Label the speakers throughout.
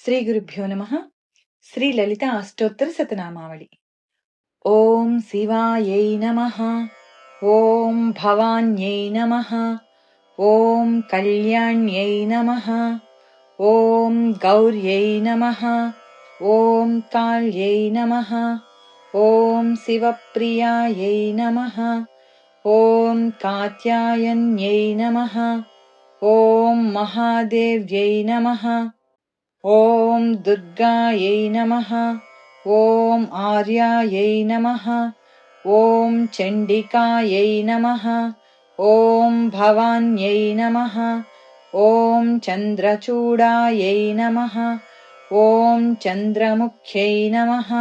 Speaker 1: श्रीगुरुभ्यो नमः. श्रीललिता अष्टोत्तरशतनामावळि ॐ शिवायै नमः। ॐ भवान्यै नमः। ॐ कल्याण्यै नमः। ॐ गौर्यै नमः। ॐ काल्यै नमः। ॐ शिवप्रियायै नमः। ॐ कात्यायन्यै नमः। ॐ महादेव्यै नमः ॐ दुर्गायै नमः ॐ आर्यायै नमः ॐ चण्डिकायै नमः ॐ भवान्यै नमः ॐ चन्द्रचूडायै नमः ॐ चन्द्रमुख्यै नमः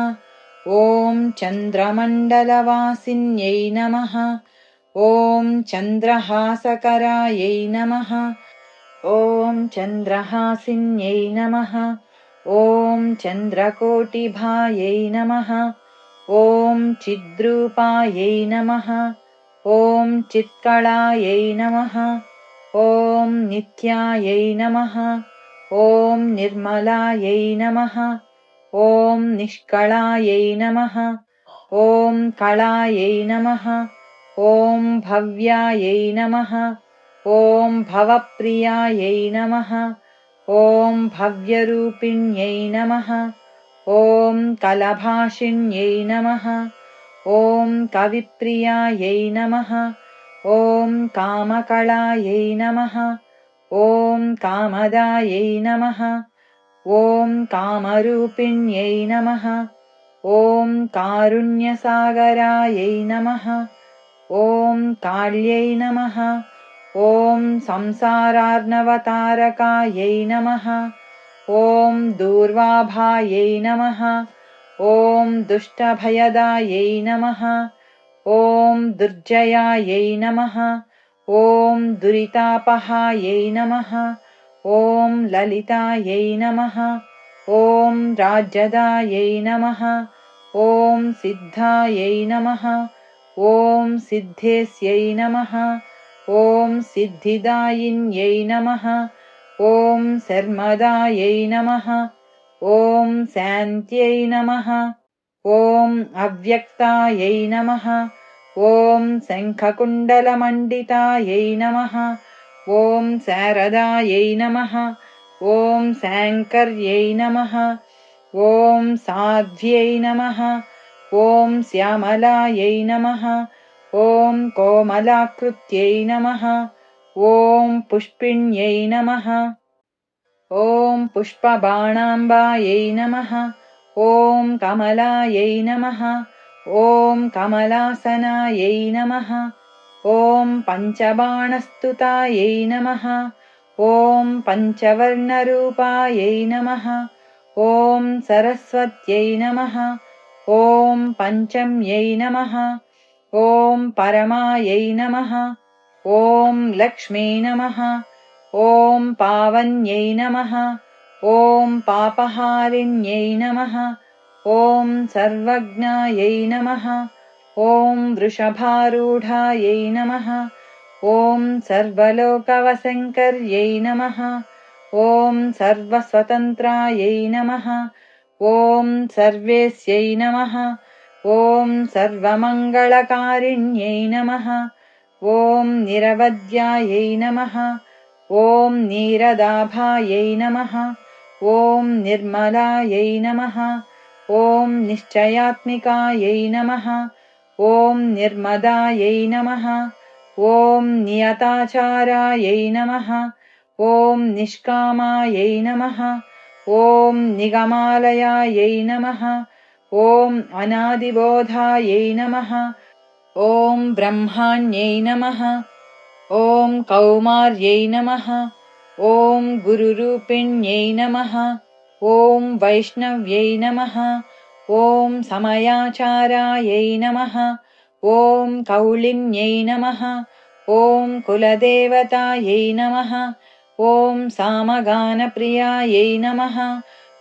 Speaker 1: ॐ चन्द्रमण्डलवासिन्यै नमः ॐ चन्द्रहासकरायै नमः ॐ चन्द्रहासिन्यै नमः। ॐ चन्द्रकोटिभायै नमः। ॐ चिद्रूपायै नमः। ॐ चित्कलायै नमः। ॐ नित्यायै नमः। ॐ निर्मलायै नमः। ॐ निष्कलायै नमः। ॐ कलायै नमः। ॐ भव्यायै नमः ॐ भवप्रियायै नमः। ॐ भव्यरूपिण्यै नमः। ॐ कलभाषिण्यै नमः। ॐ कविप्रियायै नमः। ॐ कामकलायै नमः। ॐ कामदायै नमः। ॐ कामरूपिण्यै नमः। ॐ कारुण्यसागरायै नमः। ॐ काल्यै नमः ॐ संसारार्णवतारकायै नमः। ॐ दूर्वाभायै नमः। ॐ दुष्टभयदायै नमः। ॐ दुर्जयायै नमः। ॐ दुरितापहायै नमः। ॐ ललितायै नमः। ॐ राज्यदायै नमः। ॐ सिद्धायै नमः। ॐ सिद्धेस्यै नमः ॐ सिद्धिदायिन्यै नमः। ॐ शर्मदायै नमः। ॐ शान्त्यै नमः। ॐ अव्यक्तायै नमः। ॐ शङ्खकुण्डलमण्डितायै नमः। ॐ शारदायै नमः। ॐ शाङ्कर्यै नमः। ॐ साध्यै नमः। ॐ श्यामलायै नमः ॐ कोमलाकृत्यै नमः। ॐ पुष्पिण्यै नमः। ॐ पुष्पबाणाम्बायै नमः। ॐ कमलायै नमः। ॐ कमलासनायै नमः। ॐ पञ्चबाणस्तुतायै नमः। ॐ पञ्चवर्णरूपायै नमः। ॐ सरस्वत्यै नमः। ॐ पञ्चम्यै नमः ॐ परमायै नमः। ॐ लक्ष्मी नमः। ॐ पावन्यै नमः। ॐ पापहारिण्यै नमः। ॐ सर्वज्ञायै नमः। ॐ वृषभारूढायै नमः। ॐ सर्वलोकवशङ्कर्यै नमः। ॐ सर्वस्वतन्त्रायै नमः। ॐ सर्वेस्यै नमः ॐ सर्वमङ्गलकारिण्यै नमः। ॐ निरवद्यायै नमः। ॐ नीरदाभायै नमः। ॐ निर्मलायै नमः। ॐ निश्चयात्मिकायै नमः। ॐ निर्मदायै नमः। ॐ नियताचारायै नमः। ॐ निष्कामायै नमः। ॐ निगमालयायै नमः ॐ अनादिबोधायै नमः। ॐ ब्रह्माण्यै नमः। ॐ कौमार्यै नमः। ॐ गुरुरूपिण्यै नमः। ॐ वैष्णव्यै नमः। ॐ समयाचारायै नमः। ॐ कौलिन्यै नमः। ॐ कुलदेवतायै नमः। ॐ सामगानप्रियायै नमः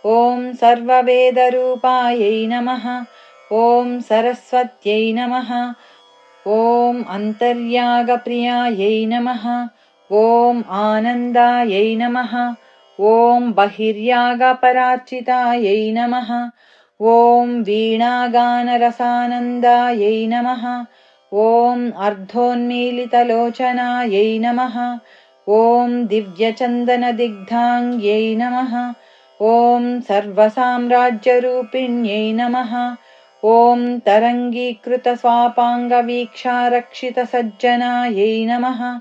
Speaker 1: ॐ सर्ववेदरूपायै नमः। ॐ सरस्वत्यै नमः। ॐ अन्तर्यागप्रियायै नमः। ॐ आनन्दायै नमः। ॐ बहिर्यागपरार्चितायै नमः। ॐ वीणागानरसानन्दायै नमः। ॐ अर्धोन्मीलितलोचनायै नमः। ॐ दिव्यचन्दनदिग्धाङ्ग्यै नमः ॐ सर्वसाम्राज्यरूपिण्यै नमः। ॐ तरङ्गीकृतस्वापाङ्गवीक्षारक्षितसज्जनायै नमः।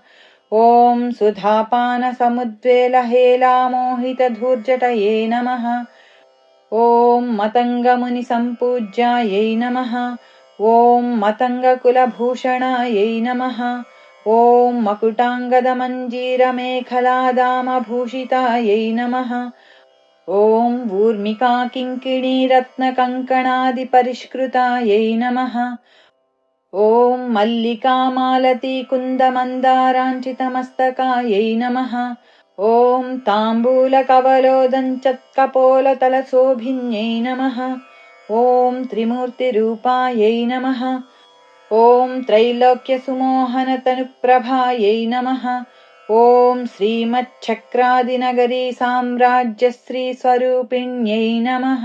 Speaker 1: ॐ सुधापानसमुद्वेलहेलामोहितधूर्जटये नमः। ॐ मतङ्गमुनिसम्पूज्यायै नमः। ॐ मतङ्गकुलभूषणायै नमः। ॐ मकुटाङ्गदमञ्जीरमेखलादामभूषितायै नमः ॐ ऊर्मिकाकिङ्किणीरत्नकङ्कणादिपरिष्कृतायै नमः। ॐ मल्लिकामालतीकुन्दमन्दाराञ्चितमस्तकायै नमः। ॐ ताम्बूलकवलोदञ्चत्कपोलतलशोभिन्यै नमः। ॐ त्रिमूर्तिरूपायै नमः। ॐ त्रैलोक्यसुमोहनतनुप्रभायै नमः ॐ श्रीमच्छक्रादिनगरी साम्राज्यश्रीस्वरूपिण्यै नमः।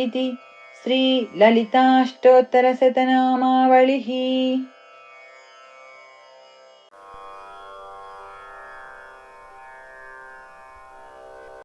Speaker 1: इति श्रीललिताष्टोत्तरशतनामावलिः